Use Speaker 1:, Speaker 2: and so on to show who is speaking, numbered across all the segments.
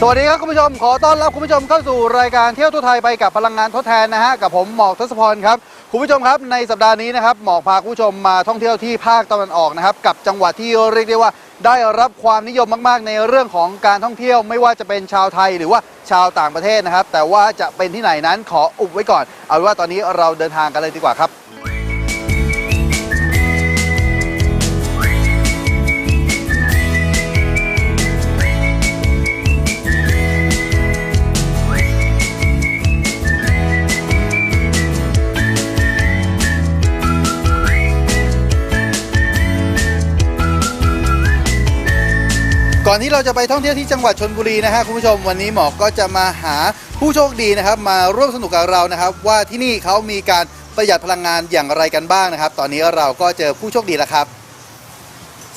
Speaker 1: สวัสดีครับคุณผู้ชมขอต้อนรับคุณผู้ชมเข้าสู่รายการเที่ยวทั่วไทยไปกับพลังงานทดแทนนะฮะกับผมหมอกทศพรครับคุณผู้ชมครับในสัปดาห์นี้นะครับหมอกพาคุณผู้ชมมาท่องเที่ยวที่ภาคตะวันออกนะครับกับจังหวัดที่เรียกได้ว่าได้รับความนิยมมาก ๆ ในเรื่องของการท่องเที่ยว ไม่ว่าจะเป็นชาวไทยหรือว่าชาวต่างประเทศนะครับ แต่ว่าจะเป็นที่ไหนนั้นขออุบไว้ก่อน เอาว่าตอนนี้เราเดินทางกันเลยดีกว่าครับ ก่อนที่เราจะไปท่องเที่ยวที่จังหวัดชนบุรีนะฮะคุณผู้ชมวันนี้หมอกก็จะมาหาผู้โชคดีนะครับมาร่วมสนุกกับเรานะครับ ว่าที่นี่เขามีการประหยัดพลังงานอย่างไรกันบ้างนะครับ ตอนนี้เราก็เจอผู้โชคดีแล้วครับ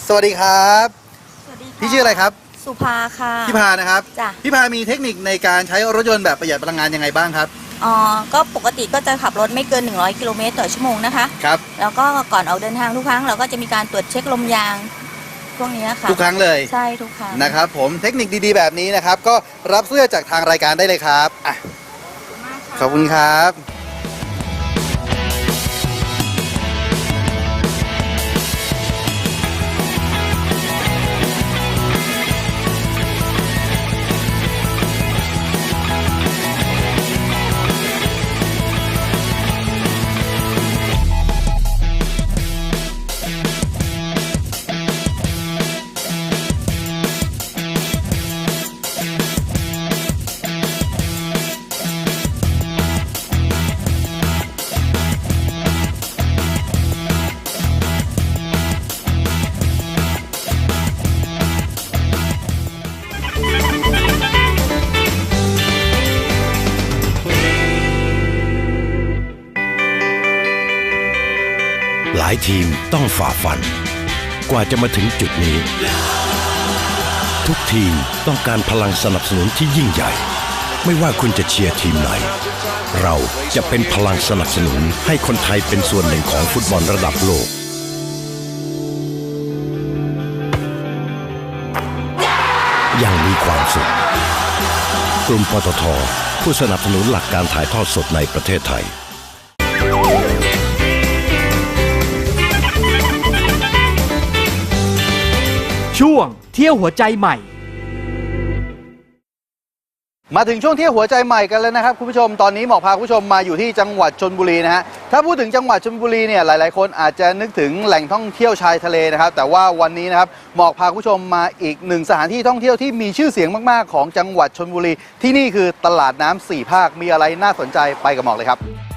Speaker 1: สวัสดีครับ
Speaker 2: สวัสดีค่ะ
Speaker 1: พี่ชื่ออะไรครับ
Speaker 2: สุภาค่ะ
Speaker 1: พี่พานะครับ
Speaker 2: จ้ะ
Speaker 1: พี่พามีเทคนิคในการใช้รถยนต์แบบประหยัดพลังงานยังไงบ้างครับ
Speaker 2: อ๋อก็ปกติก็จะขับรถไม่เกิน 100 กิโลเมตรต่อชั่วโมงนะคะ
Speaker 1: ครับ
Speaker 2: แล้วก็ก่อนออกเดินทางทุกครั้งเราก็จะมีการตรวจเช็คลมยาง พวกนี้ค่ะ
Speaker 1: ทุกครั้งเลย
Speaker 2: ใช่ทุกครั้ง
Speaker 1: นะครับผมเทคนิคดีๆแบบนี้นะครับ ก็รับเสื้อจากทางรายการได้เลยครับอะขอบคุณครับ
Speaker 3: ต้องฝ่าฟัน กว่าจะมาถึงจุดนี้ ทุกทีมต้องการพลังสนับสนุนที่ยิ่งใหญ่ ไม่ว่าคุณจะเชียร์ทีมไหน เราจะเป็นพลังสนับสนุนให้คนไทยเป็นส่วนหนึ่งของฟุตบอลระดับโลกอยังมีความสุข กลุ่มปตท ผู้สนับสนุนหลักการถ่ายทอดสดในประเทศไทย
Speaker 4: ช่วงเที่ยวหัวใจใหม่
Speaker 1: มาถึงช่วงเที่ยวหัวใจใหม่กันแล้วนะครับคุณผู้ชมตอนนี้หมอกพาคุณผู้ชมมาอยู่ที่จังหวัดชนบุรีนะฮะถ้าพูดถึงจังหวัดชนบุรีเนี่ยหลาย ๆ คนอาจจะนึกถึงแหล่งท่องเที่ยวชายทะเลนะครับแต่ว่าวันนี้นะครับหมอกพาคุณผู้ชมมาอีกหนึ่งสถานที่ท่องเที่ยวที่มีชื่อเสียงมาก ๆ ของจังหวัดชนบุรี ที่นี่คือตลาดน้ำสี่ภาคมีอะไรน่าสนใจไปกับหมอกเลยครับ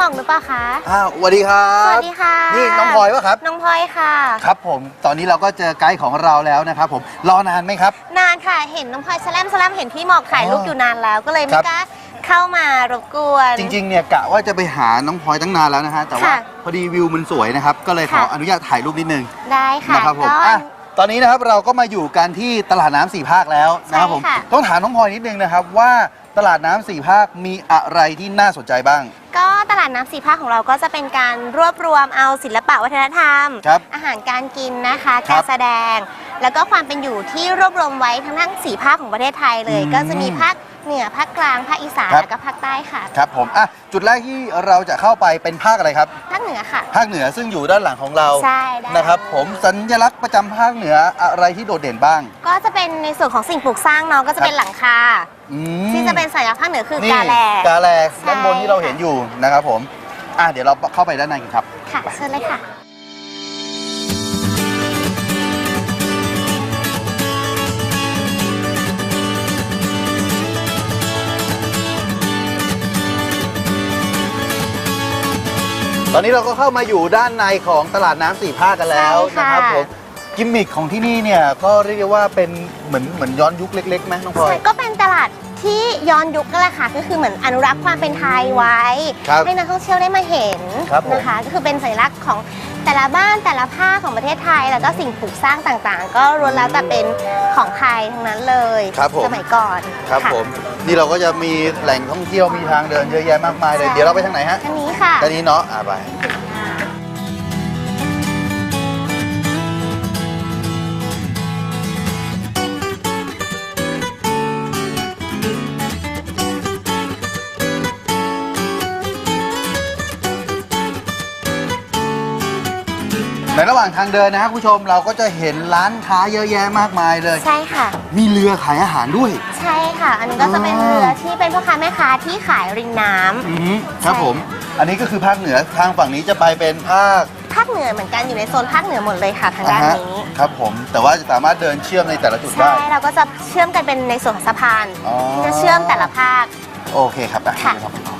Speaker 5: หมองหรือเปล่าคะ
Speaker 1: อ้าวสวัสดีครับ
Speaker 5: สวัสดีค่ะ
Speaker 1: นี่น้องพลอยปะครับ
Speaker 5: น้องพลอยค่ะ
Speaker 1: ครับผม ตอนนี้เราก็เจอไกด์ของเราแล้วนะครับผม รอนานไหมครับ
Speaker 5: นานค่ะ เห็นน้องพลอยแสลมแสลมเห็นพี่หมอกถ่ายรูป
Speaker 1: อ๋อ
Speaker 5: อ
Speaker 1: อยู่
Speaker 5: นานแล้ว ก็เลย
Speaker 1: ค
Speaker 5: ไม่
Speaker 1: รับ
Speaker 5: กล้าเข้ามารบกวน
Speaker 1: จริงๆ เนี่ยกะว่าจะไปหาน้องพลอยตั้งนานแล้วนะฮะ แต่ว่า
Speaker 5: ค่ะ
Speaker 1: พอดีวิวมันสวยนะครับ ก็เลยขอ
Speaker 5: ค่ะ
Speaker 1: อนุญาตถ่ายรูปนิดนึง
Speaker 5: ได้ค่ะ
Speaker 1: นะครับผม
Speaker 5: ก็
Speaker 1: อะตอนนี้นะครับเราก็มาอยู่กันที่ตลาดน้ำสี่ภาคแล้วนะครับผม
Speaker 5: ใช่ค่ะ
Speaker 1: ต้องถามน้องพลอยนิดนึงนะครับว่าตลาดน้ำสี่ภาคมีอะไรที่น่าสนใจบ้าง
Speaker 5: ก็ตลาดน้ำสีภาคของเราก็จะเป็นการรวบรวมเอาศิลปะวัฒนธรรม
Speaker 1: ครับ
Speaker 5: อาหารการกินนะคะ
Speaker 1: ครั
Speaker 5: กา
Speaker 1: บ
Speaker 5: รแสดง แล้วก็ความเป็นอยู่ที่รวบรวมไว้ทั้งทั้งสี่ภาคของประเทศไทยเลย
Speaker 1: อืม
Speaker 5: ก็จะมีภาค เหนือภาคกลางภาคอีสาน
Speaker 1: ครับ
Speaker 5: แล้วก็ภาคใต้ค่ะ
Speaker 1: ครับผมอะจุดแรกที่เราจะเข้าไปเป็นภาคอะไรครับ
Speaker 5: ภาคเหนือค่ะ
Speaker 1: ภาคเหนือซึ่งอยู่ด้านหลังของเรา
Speaker 5: ใช่ได้
Speaker 1: นะครับ ผมสัญลักษณ์ประจำภาคเหนืออะไรที่โดดเด่นบ้าง
Speaker 5: ก็จะเป็นในส่วนของสิ่งปลูกสร้างเนาะก็จะเป็นหลังคา
Speaker 1: อืม
Speaker 5: ที่จะเป็นสัญลักษณ์ภาคเหนือคือ
Speaker 1: นี่
Speaker 5: กาแล
Speaker 1: กาแล
Speaker 5: ใช่
Speaker 1: ด้านบนที่เราเห็นอยู่นะครับผมอะเดี๋ยวเราเข้าไปด้านในกันครับ
Speaker 5: ค่ะเชิญเลยค่ะ
Speaker 1: ตอนนี้เราก็เข้ามาอยู่ด้านในของตลาดน้ำสี่ภาคกันแล้ว
Speaker 5: ใช่
Speaker 1: นะ
Speaker 5: ค่ะ
Speaker 1: ครับผมกิมมิคของที่นี่เนี่ยก็เรียกได้ว่าเป็นเหมือนเหมือนย้อนยุคเล็กๆไหมน้องพลอย
Speaker 5: ใช่ก็เป็นตลาดที่ย้อนยุคนั่นแหละค่ะ ก็คือเหมือนอนุรักษ์ความเป็นไทยไว้
Speaker 1: ครับ
Speaker 5: ให้นักท่องเที่ยวได้มาเห็น
Speaker 1: ครับผม
Speaker 5: นะคะ ก็คือเป็นสัญลักษณ์ของ แต่ละบ้านแต่ละภาคของประเทศไทย แล้วก็สิ่งปลูกสร้างต่างๆ ก็ล้วนแล้วแต่เป็นของไทยทั้งนั้นเลย
Speaker 1: ครับผม
Speaker 5: สมัยก่อน
Speaker 1: ครับะผม นี่เราก็จะมีแหล่งท่องเที่ยวมีทางเดินเยอะแยะมากมายเลย
Speaker 5: ใช่
Speaker 1: เดี๋ยวเราไปทางไหนฮะ
Speaker 5: อันนี้ค่ะ
Speaker 1: ทางนี้เนาะอะไป ว่างทางเดินนะครับคุณผู้ชมเราก็จะเห็นร้านค้าเยอะแยะมากมายเลย
Speaker 5: ใช่ค่ะ
Speaker 1: มีเรือขายอาหารด้วย
Speaker 5: ใช่ค่ะ อันนี้ก็จะเป็น
Speaker 1: อ๋อ
Speaker 5: เรือที่เป็นพ่อค้าแม่ค้าที่ขายริมน้ำ
Speaker 1: อือฮึครับ
Speaker 5: ใช่
Speaker 1: ผม อันนี้ก็คือภาคเหนือทางฝั่งนี้จะไปเป็นภาค
Speaker 5: ภาคเหนือเหมือนกันอยู่ในโซนภาคเหนือหมดเลยค่ะทางด้าน
Speaker 1: อ่าฮะ
Speaker 5: นี้
Speaker 1: ครับผม แต่ว่าจะสามารถเดินเชื่อมในแต่ละจุด
Speaker 5: ใช่
Speaker 1: ได้
Speaker 5: เราก็จะเชื่อมกันเป็นในส่วนของสะพาน
Speaker 1: อ๋อ
Speaker 5: ที่จะเชื่อมแต่ละภาค
Speaker 1: โอเคครับอะ
Speaker 5: ค่ะ
Speaker 1: เดี๋ยวเราไปต่อ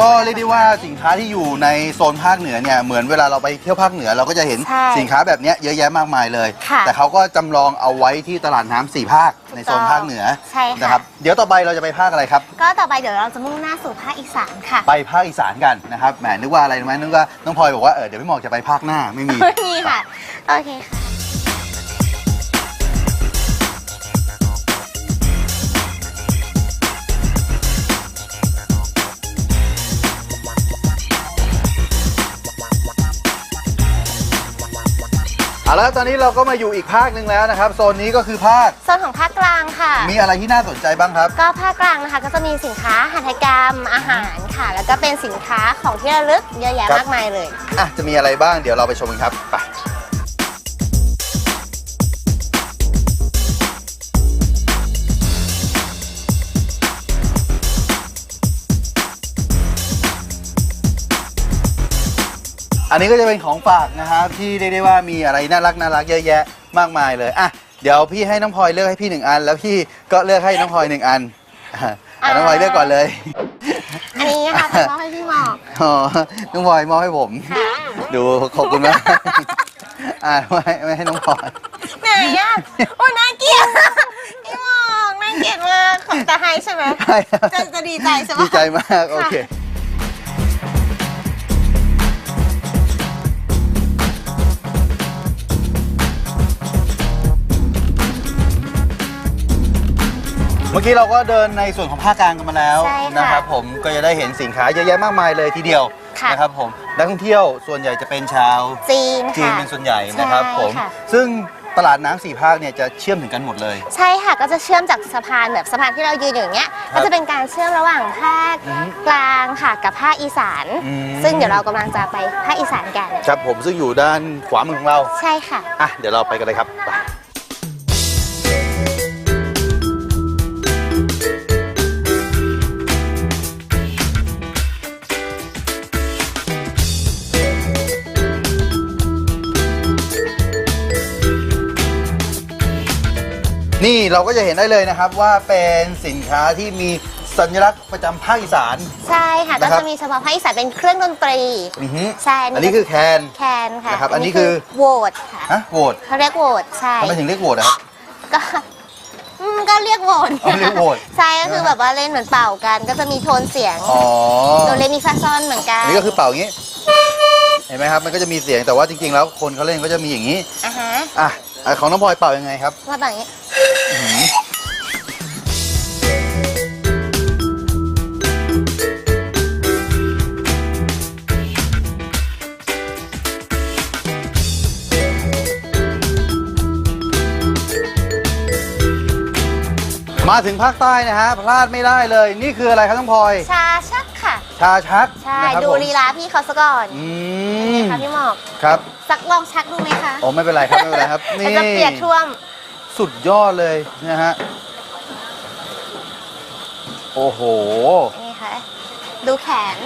Speaker 1: ก็เรียกได้ว่าสินค้าที่อยู่ในโซนภาคเหนือเนี่ยเหมือนเวลาเราไปเที่ยวภาคเหนือเราก็จะเห็น
Speaker 5: ใช่
Speaker 1: สินค้าแบบเนี้ยเยอะแยะมากมายเลย
Speaker 5: ค่ะ
Speaker 1: แต่เขาก็จำลองเอาไว้ที่ตลาดน้ำสี่ภาคในโซนภาคเหนือ
Speaker 5: ใช่ค่ะ
Speaker 1: นะครับเดี๋ยวต่อไปเราจะไปภาคอะไรครับ
Speaker 5: ก็ต่อไปเดี๋ยวเราจะมุ่งหน้าสู่ภาคอีสานค่ะ
Speaker 1: ไปภาคอีสานกันนะครับแหมนึกว่าอะไรรู้ไหมนึกว่าน้องพลอยบอกว่าเออเดี๋ยวพี่หมอกจะไปภาคหน้าไม่มี
Speaker 5: ไม่มีค่ะ โอเคค่ะ
Speaker 1: เอาละตอนนี้เราก็มาอยู่อีกภาคหนึ่งแล้วนะครับ โซนนี้ก็คือภาค
Speaker 5: โซนของภาคกลางค่ะ
Speaker 1: มีอะไรที่น่าสนใจบ้างครับ
Speaker 5: ก็ภาคกลางนะคะก็จะมีสินค้าหัตถกรรมอาหารค่ะ แล้วก็เป็นสินค้าของที่ระลึกเยอะแยะ
Speaker 1: ครับ
Speaker 5: มากมายเลย
Speaker 1: อะจะมีอะไรบ้างเดี๋ยวเราไปชมกันครับไป อันนี้ก็จะเป็นของฝากนะครับที่เรียกได้ว่ามีอะไรน่ารักน่ารักเยอะแยะมากมายเลยอะเดี๋ยวพี่ให้น้องพลอยเลือกให้พี่หนึ่งอัน แล้วพี่ก็เลือกให้น้องพลอยหนึ่งอันอะอะน้องพลอยเลือกก่อนเลย
Speaker 5: อันนี้นะคะจะมอบให้พี่หมอก
Speaker 1: อ๋อน้องพลอยมอบให้ผม
Speaker 5: ค่ะ
Speaker 1: ดูขอบคุณมากอ่าไม่ไม่ให้น้องพลอย
Speaker 5: ไหนอะโอ้ยน่าเกลียดพี่หมอกน่าเกลียดมากของจะให้ใช่ไหม
Speaker 1: ใช่
Speaker 5: จะจะดีใจใช่ไหม
Speaker 1: ดีใจมาก โอเค เมื่อกี้เราก็เดินในส่วนของภาคกลางกันมาแล้ว
Speaker 5: ใช่ค่ะ
Speaker 1: นะครับผมก็จะได้เห็นสินค้าเยอะแยะมากมายเลยทีเดียว
Speaker 5: ค่ะ
Speaker 1: นะครับผมนักท่องเที่ยวส่วนใหญ่จะเป็นชาว
Speaker 5: จีน
Speaker 1: จีน
Speaker 5: ค่ะ
Speaker 1: เป็นส่วนใหญ่นะครับ
Speaker 5: ใช่
Speaker 1: ผม
Speaker 5: ค่ะ
Speaker 1: ซึ่งตลาดน้ำสี่ภาคเนี่ยจะเชื่อมถึงกันหมดเลย
Speaker 5: ใช่ค่ะก็จะเชื่อมจากสะพานแบบสะพานที่เรายืนอยู่อย่างเงี้ย
Speaker 1: ครับ
Speaker 5: ก็จะเป็นการเชื่อมระหว่างภาค
Speaker 1: อือฮึ
Speaker 5: กลางค่ะกับภาคอีสาน
Speaker 1: อืม
Speaker 5: ซึ่งเดี๋ยวเรากำลังจะไปภาคอีสานกัน
Speaker 1: ครับผมซึ่งอยู่ด้านขวามือของเรา
Speaker 5: ใช่ค่ะ
Speaker 1: อะ เดี๋ยวเราไปกันเลยครับไป นี่เราก็จะเห็นได้เลยนะครับว่าเป็นสินค้าที่มีสัญลักษณ์ประจำภาคอีสาน
Speaker 5: ใช่ค่ะก็
Speaker 1: นะครับ
Speaker 5: จะมีเฉพาะภาคอีสานเป็นเครื่องดนตรี
Speaker 1: อือฮึ
Speaker 5: ใช่
Speaker 1: อันนี้คือแคน
Speaker 5: แคนค่ะ
Speaker 1: นะครับอันนี้คือ
Speaker 5: โหวตค่ะ
Speaker 1: ฮะโหวต
Speaker 5: เขาเรียกโหวตใช่
Speaker 1: ทำไมถึงเรียกโหวตอะครับ
Speaker 5: ก็อืมก็เรียกโหวต
Speaker 1: อ๋อเรียกโหวต
Speaker 5: ใช่ก็คือแบบว่าเล่นเหมือนเป่ากัน ก็จะมีโทนเสียง
Speaker 1: อ๋อ
Speaker 5: โดเรมีฟาซอนเหมือนกัน
Speaker 1: อันนี้ก็คือเป่าอย่างนี้ เห็นไหมครับ มันก็จะมีเสียงแต่ว่าจริงๆ แล้วคนเขาเล่นก็จะมีอย่างนี้
Speaker 5: อะฮะ
Speaker 1: อะอะของน้องพลอยเป่ายังไงครับ
Speaker 5: ว่าแบบนี้
Speaker 1: อ มาถึงภาคใต้นะฮะพลาดไม่ได้เลย นี่คืออะไรครับน้องพลอย
Speaker 5: ชาชักค่ะ
Speaker 1: ชาชัก
Speaker 5: ใช่ดูลีลาพี่เขาซะก่อน
Speaker 1: อืม
Speaker 5: ครับพี่หมอก
Speaker 1: ครับ
Speaker 5: สักลองชักดูไหมคะ
Speaker 1: โอ้ไม่เป็นไรครับไม่เป็นไรครับ นี่
Speaker 5: จะเปียกท่วม
Speaker 1: สุดยอดเลยนะฮะ โอ้โห
Speaker 5: นี่ค่ะดูแขน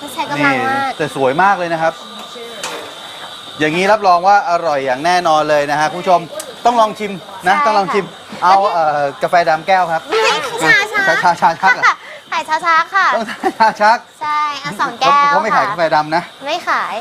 Speaker 5: ต้องใช้กำ
Speaker 1: นี่
Speaker 5: ลังมาก
Speaker 1: แต่สวยมากเลยนะครับ อย่างนี้รับรองว่าอร่อยอย่างแน่นอนเลยนะฮะคุณผู้ชมต้องลองชิมนะ
Speaker 5: ใช่
Speaker 1: ต้องลองชิม
Speaker 5: ค่ะ
Speaker 1: เอาเอ่อกาแฟดำแก้วครับ
Speaker 5: นี่ชาชัก
Speaker 1: ชาชาชาชักเหรอ
Speaker 5: ขายชาชักค่ะ
Speaker 1: ต้องชาชัก
Speaker 5: ใช่เอาสอง
Speaker 1: เขา
Speaker 5: แก้ว
Speaker 1: เขาไม่ขาย
Speaker 5: ค่ะ
Speaker 1: กาแฟดำนะ
Speaker 5: ไม่ขาย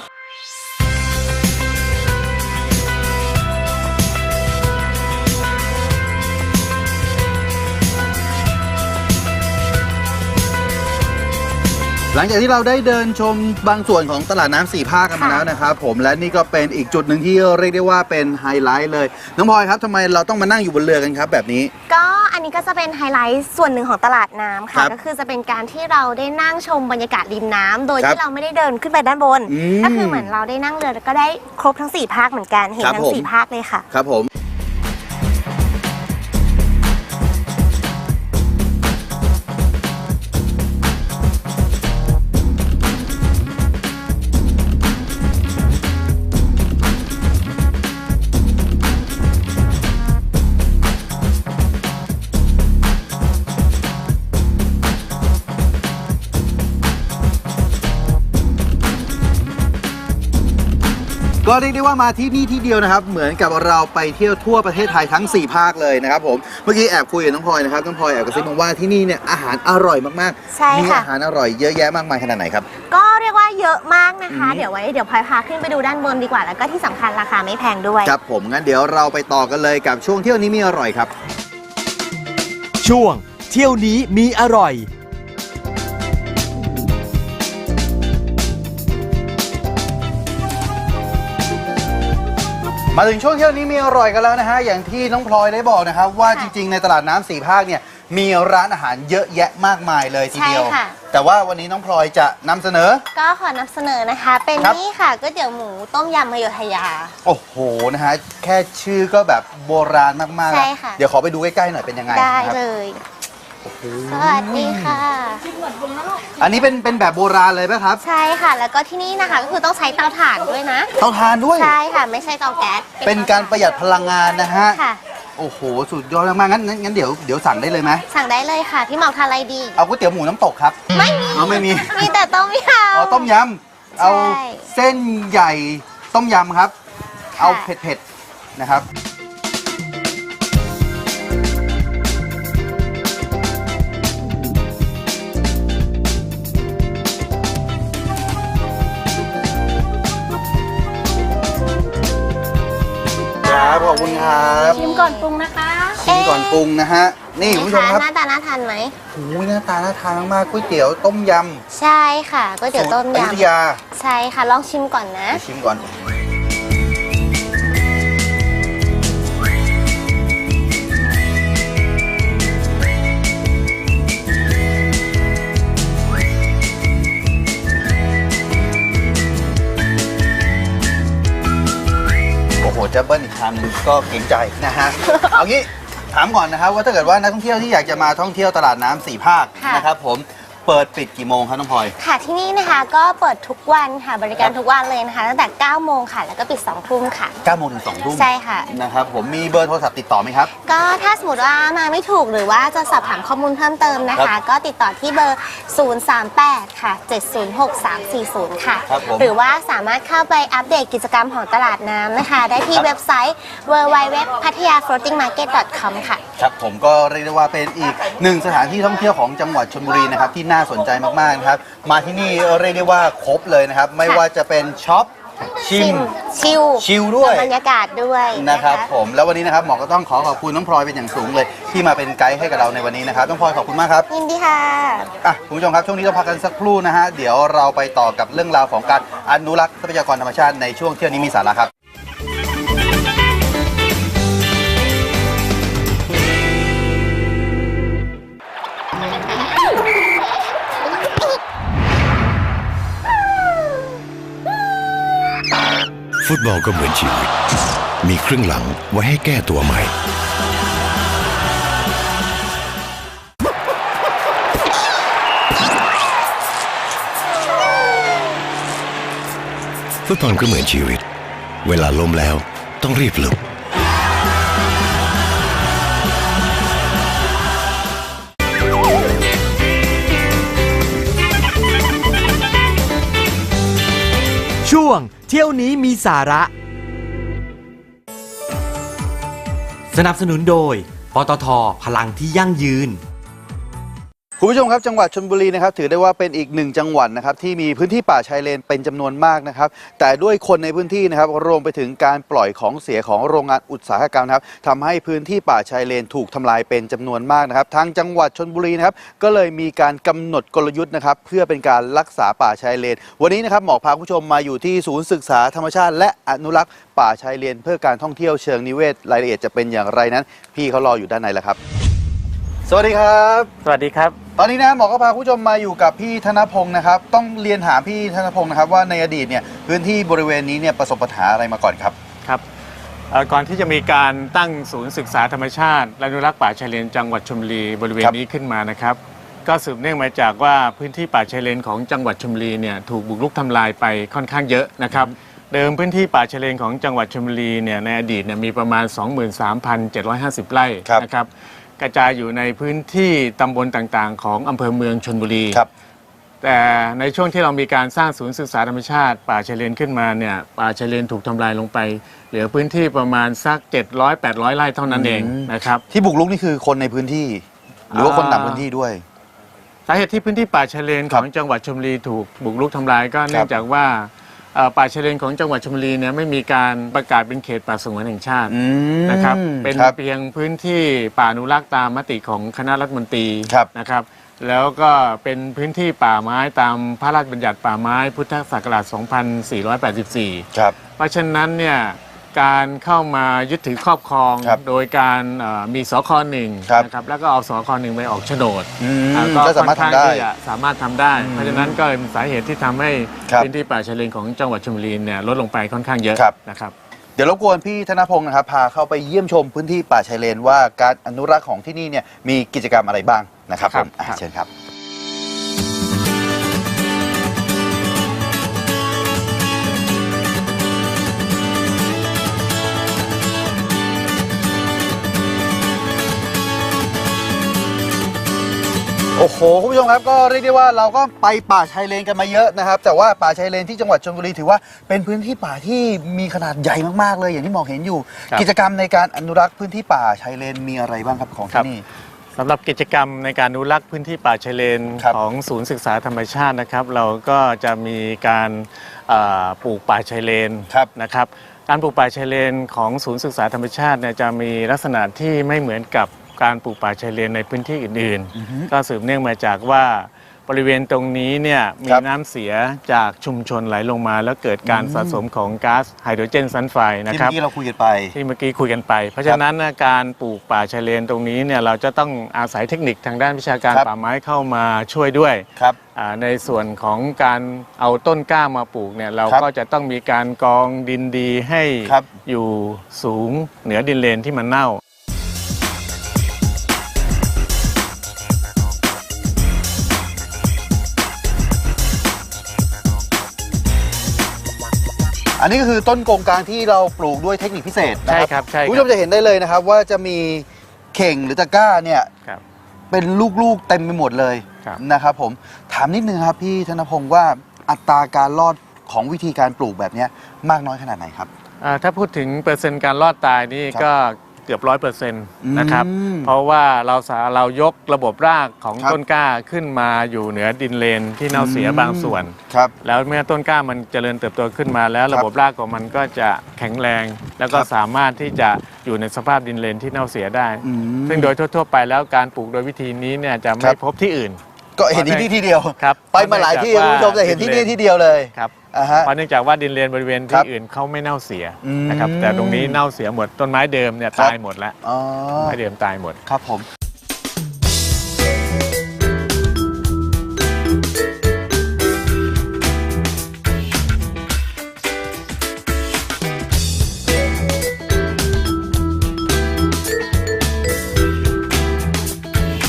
Speaker 1: หลังจากที่เราได้เดินชมบางส่วนของตลาดน้ำสี่ภาคกันมา
Speaker 5: ค่ะ
Speaker 1: แล้วนะครับผมและนี่ก็เป็นอีกจุดหนึ่งที่เรียกได้ว่าเป็นไฮไลท์เลย น้องพลอยครับทำไมเราต้องมานั่งอยู่บนเรือกันครับแบบนี้
Speaker 5: ก็อันนี้ก็จะเป็นไฮไลท์ส่วนหนึ่งของตลาดน้ำ
Speaker 1: ครั
Speaker 5: ค่ะ
Speaker 1: บ
Speaker 5: ก็คือจะเป็นการที่เราได้นั่งชมบรรยากาศริมน้ำโดย
Speaker 1: ครับ
Speaker 5: ที่เราไม่ได้เดินขึ้นไปด้านบน
Speaker 1: อืม
Speaker 5: ก็คือเหมือนเราได้นั่งเรือแล้วก็ได้ครบทั้งสี่ภาคเหมือนกันเห็น
Speaker 1: ครับ
Speaker 5: ทั้
Speaker 1: ผ
Speaker 5: ง
Speaker 1: ม
Speaker 5: สี่ภาคเลยค่ะ
Speaker 1: ครับผม ก็เรียกได้ว่ามาที่นี่ที่เดียวนะครับ เหมือนกับเราไปเที่ยวทั่วประเทศไทยทั้ง 4 ภาคเลยนะครับผมเมื่อกี้แอบคุยกับน้องพลอยนะครับน้องพลอยแอบกระซิบมาว่าที่นี่เนี่ยอาหารอร่อยมากๆ
Speaker 5: ใช่
Speaker 1: มี
Speaker 5: ค่ะ
Speaker 1: อาหารอร่อยเยอะแยะมากมายขนาดไหนครับ
Speaker 5: ก็เรียกว่าเยอะมากนะคะ
Speaker 1: อืม
Speaker 5: เดี๋ยวไว้เดี๋ยวพลอยพาขึ้นไปดูด้านบนดีกว่า แล้วก็ที่สำคัญราคาไม่แพงด้วย
Speaker 1: ครับผมงั้นเดี๋ยวเราไปต่อกันเลยกับช่วงเที่ยวนี้มีอร่อยครับ
Speaker 4: ช่วงเที่ยวนี้มีอร่อย
Speaker 1: มาถึงช่วงเที่ยวนี้มีอร่อยกันแล้วนะฮะ อย่างที่น้องพลอยได้บอกนะครับ ว่าจ
Speaker 5: ค่ะ
Speaker 1: ริง ๆ ในตลาดน้ำสี่ภาคเนี่ยมีร้านอาหารเยอะแยะมากมายเลยทีเดียว
Speaker 5: ใช่ค่ะ
Speaker 1: แต่ว่าวันนี้น้องพลอยจะนำเสนอ
Speaker 5: ก็ขอนำเสนอนะคะ เป็น
Speaker 1: ครับ
Speaker 5: นี่ค่ะก๋วยเตี๋ยวหมูต้มยำมโยธยา
Speaker 1: โอ้โหนะฮะแค่ชื่อก็แบบโบราณมากๆ
Speaker 5: ใช่
Speaker 1: แล้ว
Speaker 5: ค่ะ
Speaker 1: เดี๋ยวขอไปดูใกล้ๆหน่อยเป็นยังไง
Speaker 5: ได้
Speaker 1: นะครับ
Speaker 5: เลย สวัสดีค่ะ
Speaker 1: อันนี้เป็นเป็นแบบโบราณเลยป่ะครับ
Speaker 5: ใช่ค่ะ แล้วก็ที่นี่นะคะก็คือต้องใช้เตาถ่านด้วยนะ
Speaker 1: เตาทานด้วย
Speaker 5: ใช่ค่ะ ไม่ใช่เตาแก๊ส
Speaker 1: เป็นการประหยัดพลังงานนะฮะ
Speaker 5: ค่ะ
Speaker 1: โอ้โห สุดยอดมากๆงั้นงั้นงั้นเดี๋ยวเดี๋ยวสั่งได้เลยไหม
Speaker 5: สั่งได้เลยค่ะ พี่หมอกทานอะไรดี
Speaker 1: เอาก๋วยเตี๋ยวหมูน้ำตกครับ
Speaker 5: ไม่มี
Speaker 1: เอาไม่มี
Speaker 5: มีแต่ต้มยำ
Speaker 1: เอาต้มยำ เอา
Speaker 5: ใช่
Speaker 1: เส้นใหญ่ต้มยำครับ
Speaker 5: ค่ะ
Speaker 1: เอาเผ็ดๆนะครับ ขอบคุณครับ
Speaker 5: ชิมก่อนปรุงนะคะ
Speaker 1: ชิมก่อนปรุงนะฮะ นี่คุณผู้ชมครับ
Speaker 5: หน้าตาน่าทานไหม
Speaker 1: โอ้ยหน้าตาน่าทานมากๆก๋วยเตี๋ยวต้มย
Speaker 5: ใช่ค่ะก๋วยำเตี๋ยวต้ม
Speaker 1: สูตรอยุธ
Speaker 5: ยำ
Speaker 1: ยา
Speaker 5: ใช่ค่ะ ลองชิมก่อนนะ
Speaker 1: ไปชิมก่อน โอ้โหจะเบิ้ลอีกคำหนึงก็เกรงใจนะฮะ เอางี้ถามก่อนนะครับว่าถ้าเกิดว่านักท่องเที่ยวที่อยากจะมาท่องเที่ยวตลาดน้ำสี่ภาค
Speaker 5: ค่ะ
Speaker 1: นะครับผม เปิดปิดกี่โมงครับน้องพลอย
Speaker 5: ค่ะที่นี่นะคะก็เปิดทุกวันค่ะบริการทุกวันเลยนะคะตั้งแต่ 9 โมงค่ะ แล้วก็ปิด 2 ทุ่มค่ะ
Speaker 1: 9โมงถึง2ทุ่ม
Speaker 5: ใช่ค่ะ
Speaker 1: นะครับผมมีเบอร์โทรศัพท์ติดต่อไหมครับ
Speaker 5: ก็ถ้าสมมติว่ามาไม่ถูกหรือว่าจะสอบถามข้อมูลเพิ่มเติมนะ
Speaker 1: ครั
Speaker 5: คะ
Speaker 1: บ
Speaker 5: ก็ติดต่อที่เบอร์ 038 ค่ะ 706 340 ค่ะ
Speaker 1: ครับผม
Speaker 5: หรือว่าสามารถเข้าไปอัปเดตกิจกรรมของตลาดน้ำนะคะ ได้ที่
Speaker 1: ครับ
Speaker 5: เว็บไซต์ www p a t h y a floating market com ค่ะ
Speaker 1: ครับผมก็เรียกได้ว่าเป็นอีกหนึ่งสถานที่ท่องเที่ยวของจังหวัดชลบุรีนะครับที่น่าสนใจมากๆนะครับ มาที่นี่เรียกได้ว่าครบเลยนะครับ ไม่ว่าจะเป็นช็อปชิม
Speaker 5: ชิล
Speaker 1: ชิลด้วย
Speaker 5: กับบรรยากาศด้วย
Speaker 1: นะ
Speaker 5: นะ
Speaker 1: ครั
Speaker 5: คะ
Speaker 1: บผมแล้ววันนี้นะครับหมอก็ต้องขอขอบคุณน้องพลอยเป็นอย่างสูงเลย ที่มาเป็นไกด์ให้กับเราในวันนี้นะครับน้องพลอยขอบคุณมากครับ
Speaker 5: ยินดีค่ะ
Speaker 1: อะคุณผู้ชมครับช่วงนี้เราพักกันสักครู่นะฮะเดี๋ยวเราไปต่อกับเรื่องราวของการอนุรักษ์ทรัพยากรธรรมชาติในช่วงเที่ยวนี้มีสาระครับ
Speaker 3: ฟุตบอลก็เหมือนชีวิต มีครึ่งหลังไว้ให้แก้ตัวใหม่ ฟุตบอลก็เหมือนชีวิต เวลาล้มแล้วต้องรีบลุก
Speaker 4: นี้มีสาระ สนับสนุนโดย ปตท พลังที่ยั่งยืน
Speaker 1: คุณผู้ชมครับจังหวัดชลบุรีนะครับถือได้ว่าเป็นอีกหนึ่งจังหวัดนะครับที่มีพื้นที่ป่าชายเลนเป็นจำนวนมากนะครับแต่ด้วยคนในพื้นที่นะครับรวมไปถึงการปล่อยของเสียของโรงงานอุตสาหกรรมนะครับทำให้พื้นที่ป่าชายเลนถูกทำลายเป็นจำนวนมากนะครับทางจังหวัดชลบุรีนะครับก็เลยมีการกำหนดกลยุทธ์นะครับเพื่อเป็นการรักษาป่าชายเลน วันนี้นะครับหมอพาคุณผู้ชมมาอยู่ที่ศูนย์ศึกษาธรรมชาติ และอนุรักษ์ป่าชายเลน เพื่อการท่องเที่ยวเชิงนิเวศรายละเอียดจะเป็นอย่างไรนั้น พี่เขารออยู่ด้านในแล้วครับ สวัสดีครับ
Speaker 6: สวัสดีครับ
Speaker 1: ตอนนี้นะหมอก็พาคุณผู้ชมมาอยู่กับพี่ธนพงศ์นะครับ ต้องเรียนถามพี่ธนพงศ์นะครับว่าในอดีตเนี่ยพื้นที่บริเวณนี้เนี่ยประสบปัญหาอะไรมาก่อนครับ
Speaker 6: ครับเอ่อก่อนที่จะมีการตั้งศูนย์ศึกษาธรรมชาติและอนุรักษ์ป่าชายเลนจังหวัดชลบุรีบริเวณ
Speaker 1: ครับ
Speaker 6: นี้ขึ้นมานะครับ ก็สืบเนื่องมาจากว่าพื้นที่ป่าชายเลนของจังหวัดชลบุรีเนี่ยถูกบุกรุกทำลายไปค่อนข้างเยอะนะครับ เดิมพื้นที่ป่าชายเลนของจังหวัดชลบุรีเนี่ยในอดีตเนี่ยมีประมาณ 23,750 ไร่นะครับ กระจายอยู่ในพื้นที่ตำบลต่างๆ ของอำเภอเมืองชลบุรี
Speaker 1: ครับ
Speaker 6: แต่ในช่วงที่เรามีการสร้างศูนย์ศึกษาธรรมชาติป่าชายเลนขึ้นมาเนี่ยป่าชายเลนถูกทำลายลงไป เหลือพื้นที่ประมาณสัก 700-800 ไร่เท่านั้นเอง
Speaker 1: อืม
Speaker 6: นะครับ
Speaker 1: ที่บุกรุกนี่คือคนในพื้นที่ หรือว่าคนต่างพื้นที่ด้วย
Speaker 6: สาเหตุที่พื้นที่ป่าชายเลน
Speaker 1: ค
Speaker 6: ข
Speaker 1: รับ
Speaker 6: องจังหวัดชลบุรีถูกบุกรุกทำลายก็เนื่องจากว่า เอ่อป่าชายเลนของจังหวัดชลบุรีเนี่ยไม่มีการประกาศเป็นเขตป่าสงวนแห่งชาติ
Speaker 1: อืม
Speaker 6: นะครับเป็น
Speaker 1: ครับ
Speaker 6: เพียงพื้นที่ป่าอนุรักษ์ตามมติของคณะรัฐมนตรี
Speaker 1: ครับ
Speaker 6: นะครับแล้วก็เป็นพื้นที่ป่าไม้ตามพระราชบัญญัติป่าไม้พุทธศักราช2484
Speaker 1: ครับ
Speaker 6: เพราะฉะนั้นเนี่ย การเข้ามายึดถือครอบครอง
Speaker 1: ครับ
Speaker 6: โดยการเอ่อมีสคหนึ่ง
Speaker 1: ครับ
Speaker 6: นะครับแล้วก็เอาสคหนึ่งไปออกโฉนด
Speaker 1: อืม
Speaker 6: อ่า
Speaker 1: ก็สามารถ
Speaker 6: ค่อน
Speaker 1: ทำ
Speaker 6: ข้ง
Speaker 1: ได้
Speaker 6: ที่จะสามารถทำได้ เพราะฉะนั้นก็เป็นสาเหตุที่ทำให้
Speaker 1: ครับ
Speaker 6: พื้นที่ป่าชายเลนของจังหวัดชลบุรีเนี่ยลดลงไปค่อนข้างเยอะ
Speaker 1: ครับ
Speaker 6: นะครับ
Speaker 1: เดี๋ยวรบกวนพี่ธนพงศ์นะครับพาเข้าไปเยี่ยมชมพื้นที่ป่าชายเลนว่าการอนุรักษ์ของที่นี่เนี่ยมีกิจกรรมอะไรบ้างนะครับ
Speaker 6: ครั
Speaker 1: ผ
Speaker 6: บ
Speaker 1: มอะ
Speaker 6: ครับ
Speaker 1: เชิญครับ โอ้โหคุณผู้ชมครับก็เรียกได้ว่าเราก็ไปป่าชายเลนกันมาเยอะนะครับ แต่ว่าป่าชายเลนที่จังหวัดชลบุรีถือว่าเป็นพื้นที่ป่าที่มีขนาดใหญ่มากๆเลย อย่างที่มองเห็นอยู่
Speaker 6: ครับ
Speaker 1: กิจกรรมในการอนุรักษ์พื้นที่ป่าชายเลนมีอะไรบ้างครับของ
Speaker 6: ครั
Speaker 1: ที่
Speaker 6: บ
Speaker 1: นี่
Speaker 6: สำหรับกิจกรรมในการอนุรักษ์พื้นที่ป่าชายเลน
Speaker 1: ครับ
Speaker 6: ของศูนย์ศึกษาธรรมชาตินะครับ เราก็จะมีการเอ่อปลูกป่าชายเลน
Speaker 1: ครับ
Speaker 6: นะครับ การปลูกป่าชายเลนของศูนย์ศึกษาธรรมชาติเนี่ยจะมีลักษณะที่ไม่เหมือนกับ การปลูกป่าชายเลนในพื้นที่อื่น
Speaker 1: อือฮึ
Speaker 6: ๆก็สืบเนื่องมาจากว่าบริเวณตรงนี้เนี่ยมี
Speaker 1: ครับ
Speaker 6: น้ำเสียจากชุมชนไหลลงมา แล้วเกิดการ
Speaker 1: อืม
Speaker 6: สะสมของก๊าซไฮโดรเจนซัลไฟด์นะ
Speaker 1: ที่
Speaker 6: ครับ
Speaker 1: เมื่อกี้เราคุยกันไป
Speaker 6: ที่เมื่อกี้คุยกันไป เพราะฉะนั้นนะการปลูกป่าชายเลนตรงนี้เนี่ยเราจะต้องอาศัยเทคนิคทางด้านวิชาการ
Speaker 1: ครับ
Speaker 6: ป่าไม้เข้ามาช่วยด้วย
Speaker 1: ครับ
Speaker 6: อ่าในส่วนของการเอาต้นกล้ามาปลูกเนี่ยเรา
Speaker 1: ครับ
Speaker 6: ก็จะต้องมีการกองดินดีให้
Speaker 1: ครับ
Speaker 6: อยู่สูงเหนือดินเลนที่มันเน่า
Speaker 1: อันนี้ก็คือต้นโกงกลางที่เราปลูกด้วยเทคนิคพิเศษนะ
Speaker 6: ใช่ครับใช่ครับ
Speaker 1: คุณผู้ชมจะเห็นได้เลยนะครับ ว่าจะมีเข่งหรือตะกร้าเนี่ย
Speaker 6: ครับ
Speaker 1: เป็นลูกๆเต็มไปหมดเลย
Speaker 6: ครับ
Speaker 1: นะครับผมถามนิดนึงครับพี่ธนพงศ์ว่าอัตราการรอดของวิธีการปลูกแบบเนี้ยมากน้อยขนาดไหนครับ
Speaker 6: อ่าถ้าพูดถึงเปอร์เซ็นต์การรอดตายนี่
Speaker 1: ครับ
Speaker 6: ก็ เกือบร้อยเปอร์เซ็นต์นะครับ
Speaker 1: อืม
Speaker 6: เพราะว่าเราสาเรายกระบบรากของ
Speaker 1: ครับ
Speaker 6: ต้นกล้าขึ้นมาอยู่เหนือดินเลนที่เน่าเสียบางส่วน
Speaker 1: ครับ
Speaker 6: แล้วเมื่อต้นกล้ามันเจริญเติบโตขึ้นมาแล้ว ระบบรากของมันก็จะแข็งแรง แล้วก็
Speaker 1: ครับ
Speaker 6: สามารถที่จะอยู่ในสภาพดินเลนที่เน่าเสียได้
Speaker 1: อืม
Speaker 6: ซึ่งโดยทั่ว ๆ ไปแล้วการปลูกโดยวิธีนี้เนี่ยจะ
Speaker 1: ค
Speaker 6: ไม่
Speaker 1: รับ
Speaker 6: พบที่อื่น
Speaker 1: ก็เห็นที่นี่ที่เดียว
Speaker 6: ครับ
Speaker 1: ไปมาหลายที่คุณผู้ชมจะเห็นที่นี่ที่เดียวเลย
Speaker 6: ครับ
Speaker 1: อ่าฮะ
Speaker 6: เพราะเนื่องจากว่าดินเลนบริเวณ
Speaker 1: ค
Speaker 6: ที่
Speaker 1: รับ
Speaker 6: อื่นเขาไม่เน่าเสีย
Speaker 1: อืม
Speaker 6: นะครับแต่ตรงนี้เน่าเสียหมดต้นไม้เดิมเนี่ย
Speaker 1: ครับ
Speaker 6: ตายหมดแล้ว
Speaker 1: อ๋อ
Speaker 6: ไม้เดิมตายหมด
Speaker 1: ครับผม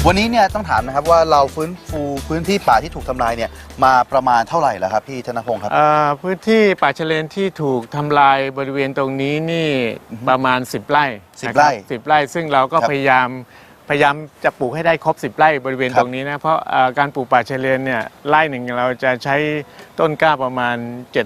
Speaker 1: วันวันนี้เนี่ยต้องถามนะครับว่าเราฟื้นฟูพื้นที่ป่าที่ถูกทำลายเนี่ยมาประมาณเท่าไหร่แล้วครับพี่ธนพงศ์ครับ
Speaker 6: เอ่อพื้นที่ป่าชะเลนที่ถูกทำลายบริเวณตรงนี้นี่ประมาณ 10 ไร่
Speaker 1: 10
Speaker 6: นะครับ
Speaker 1: ไร่
Speaker 6: 10 ไร่ซึ่งเราก็
Speaker 1: ครับ
Speaker 6: พยายาม พยายามจะปลูกให้ได้ครบ 10 ไร่บริเวณ
Speaker 1: ครับ
Speaker 6: ตรงนี้นะเพราะเอ่อการปลูกป่าชะเลนเนี่ยไร่หนึ่งเราจะใช้ต้นกล้าประมาณ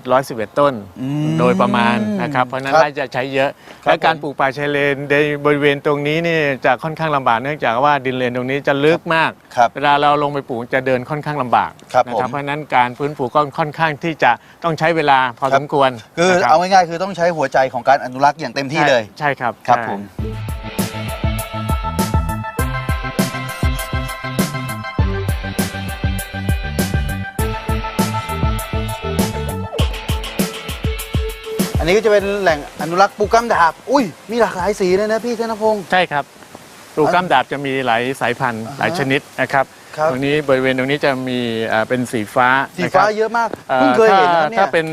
Speaker 6: 711 ต้น
Speaker 1: อืม
Speaker 6: โดยประมาณนะครับเพราะฉะนั้น
Speaker 1: ครับ
Speaker 6: ไร่จะใช้เยอะ
Speaker 1: ครับ
Speaker 6: และการ
Speaker 1: ผม
Speaker 6: ปลูกป่าชายเลนในบริเวณตรงนี้นี่จะค่อนข้างลำบากเนื่องจากว่าดินเลนตรงนี้จะลึกมาก
Speaker 1: ครับ
Speaker 6: เวลาเราลงไปปลูกจะเดินค่อนข้างลำบาก
Speaker 1: ครับ
Speaker 6: นะ
Speaker 1: ผม
Speaker 6: เพราะฉะนั้นการฟื้นฟูก็ค่อนข้างที่จะต้องใช้เวลาพอ
Speaker 1: ครับ
Speaker 6: สมควร
Speaker 1: คือ
Speaker 6: นะรับ
Speaker 1: เอาง่ายๆคือต้องใช้หัวใจของการอนุรักษ์อย่างเต็มที่เลย
Speaker 6: ใช่ครับ
Speaker 1: ครับ
Speaker 6: ใช่
Speaker 1: ผม นนี้ก็จะเป็นแหล่งอนุรักษ์ปูกล้ามดาบ อุ้ย มีหลากหลายสีเลยนะพี่ธนพงศ์
Speaker 6: ใช่ครับปลูกก้ามดาบจะมีหลายสายพันธุ์
Speaker 1: อ่าฮะ
Speaker 6: หลายชนิดนะครับ
Speaker 1: ครับ
Speaker 6: ตรงนี้บริเวณตรงนี้จะมีเอ่อเป็นสีฟ้า
Speaker 1: สี
Speaker 6: นะค
Speaker 1: ฟ้า
Speaker 6: รับ
Speaker 1: เยอะมาก
Speaker 6: อ่อ
Speaker 1: เพิ่งเคยเห็น
Speaker 6: ถ้า
Speaker 1: นะเนี่ย
Speaker 6: ถ้าเป็น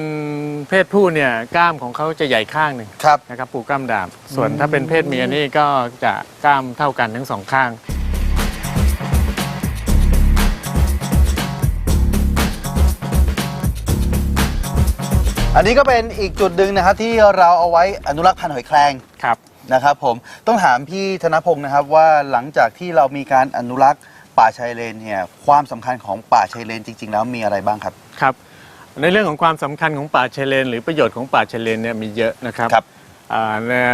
Speaker 6: เพศผู้เนี่ยกล้ามของเขาจะใหญ่ข้างหนึ่ง
Speaker 1: ครับ
Speaker 6: นะครับปลูกกล้ามดาบ ส่วนถ้าเป็นเพศเมียนี่ก็จะกล้ามเท่ากันทั้งสองข้าง
Speaker 1: อันนี้ก็เป็นอีกจุดหนึ่งนะครับที่เราเอาไว้อนุรักษ์พันธุ์หอยแครง
Speaker 6: ครับ
Speaker 1: นะครับผมต้องถามพี่ธนพงศ์นะครับว่าหลังจากที่เรามีการอนุรักษ์ป่าชายเลนเนี่ยความสำคัญของป่าชายเลนจริง ๆ แล้วมีอะไรบ้างครับ
Speaker 6: ครับ ในเรื่องของความสำคัญของป่าชายเลน หรือประโยชน์ของป่าชายเลนเนี่ยมีเยอะนะครับ
Speaker 1: ครับ
Speaker 6: อ่าเนี่ย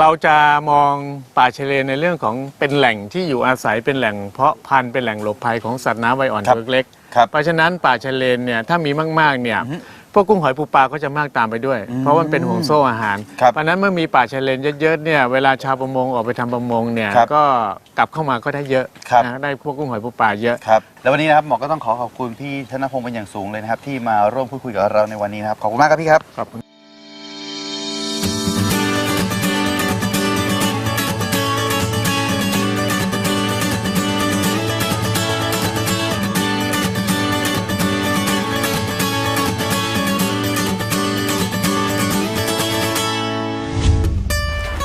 Speaker 6: เราจะมองป่าชายเลนในเรื่องของเป็นแหล่งที่อยู่อาศัยเป็นแหล่งเพาะพันธุ์เป็นแหล่งหลบภัยของสัตว์น้ำใบอ่อน
Speaker 1: ครับ
Speaker 6: ตัวเล็ก
Speaker 1: ครับ
Speaker 6: เพราะฉะนั้นป่าชายเลนเนี่ยถ้ามีมากๆเนี่ย
Speaker 1: อือฮึ
Speaker 6: พวกกุ้งหอยปูปลาก็จะมากตามไปด้วย
Speaker 1: อืม
Speaker 6: เพราะว่ามันเป็นห่วงโซ่อาหาร
Speaker 1: ครับ
Speaker 6: เพราะฉะนั้นเมื่อมีป่าชายเลนเยอะๆเนี่ยเวลาชาวประมงออกไปทำประมงเนี่ย
Speaker 1: ครับ
Speaker 6: ก็กลับเข้ามาก็ได้เยอะ
Speaker 1: ครับ
Speaker 6: นะได้พวกกุ้งหอยปูปลาเยอะ
Speaker 1: ครับแล้ววันนี้นะครับหมอก็ต้องขอขอบคุณพี่ธนพงศ์เป็นอย่างสูงเลยนะครับที่มาร่วมพูดคุยกับเราในวันนี้นะครับขอบคุณมากครับพี่ครับ
Speaker 6: ขอบคุณ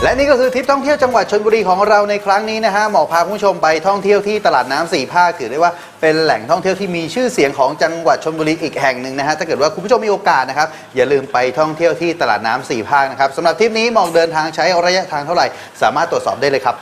Speaker 1: และนี่ก็คือทริปท่องเที่ยวจังหวัดชนบุรีของเราในครั้งนี้นะฮะหมอพาคุณผู้ชมไปท่องเที่ยวที่ตลาดน้ำสี่ภาคถือได้ว่าเป็นแหล่งท่องเที่ยวที่มีชื่อเสียงของจังหวัดชนบุรีอีกแห่งหนึ่งนะฮะถ้าเกิดว่าคุณผู้ชมมีโอกาสนะครับอย่าลืมไปท่องเที่ยวที่ตลาดน้ำสี่ภาคนะครับสำหรับทริปนี้หมอกเดินทางใช้ระยะทางเท่าไหร่ สามารถตรวจสอบได้เลยครับ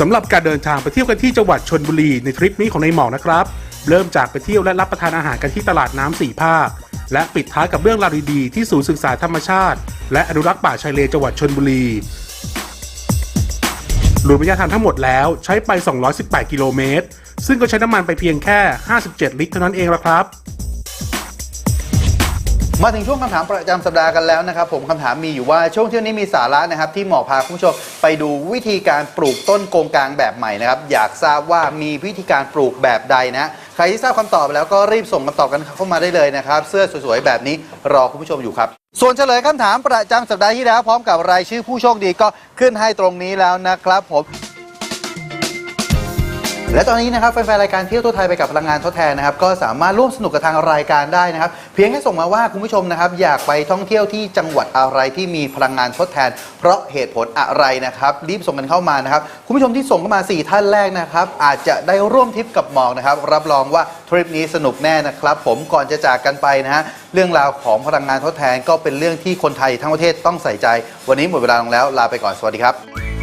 Speaker 7: สำหรับการเดินทางไปเที่ยวกันที่จังหวัดชนบุรีในทริปนี้ของในายหมอกนะครับ เริ่มจากไปเที่ยวและรับประทานอาหารกันที่ตลาดน้ำสี่ภาค และปิดท้ายกับเรื่องราวดีๆที่ศูนย์ศึกษาธรรมชาติ และอนุรักษ์ป่าชายเลนจังหวัดชนบุรีรวมระยะทางทั้งหมดแล้วใช้ไป 218 กิโลเมตร ซึ่งก็ใช้น้ำมันไปเพียงแค่ 57 ลิตรเท่านั้นเองละครับ
Speaker 1: มาถึงช่วงคำถามประจำสัปดาห์กันแล้วนะครับผมคำถามมีอยู่ว่าช่วงเที่ยวนี้มีสาระนะครับที่หมอพาคุณผู้ชมไปดูวิธีการปลูกต้นโกงกลางแบบใหม่นะครับอยากทราบว่ามีวิธีการปลูกแบบใดนะใครที่ทราบคำตอบแล้วก็รีบส่งคำตอบกันเข้ามาได้เลยนะครับ เสื้อสวยๆแบบนี้รอคุณผู้ชมอยู่ครับ ส่วนเฉลยคำถามประจำสัปดาห์ที่แล้ว พร้อมกับรายชื่อผู้โชคดีก็ขึ้นให้ตรงนี้แล้วนะครับผม และตอนนี้นะครับแฟนๆรายการเที่ยวทั่วไทยไปกับพลังงานทดแทนนะครับก็สามารถร่วมสนุกกับทางรายการได้นะครับ เพียงแค่ส่งมาว่าคุณผู้ชมนะครับอยากไปท่องเที่ยวที่จังหวัดอะไรที่มีพลังงานทดแทน เพราะเหตุผลอะไรนะครับรีบส่งกันเข้ามานะครับคุณผู้ชมที่ส่งเข้ามา 4 ท่านแรกนะครับอาจจะได้ร่วมทริปกับหมอกนะครับรับรองว่าทริปนี้สนุกแน่นะครับผมก่อนจะจากกันไปนะฮะเรื่องราวของพลังงานทดแทนก็เป็นเรื่องที่คนไทยทั้งประเทศต้องใส่ใจ วันนี้หมดเวลาลงแล้วลาไปก่อนสวัสดีครับ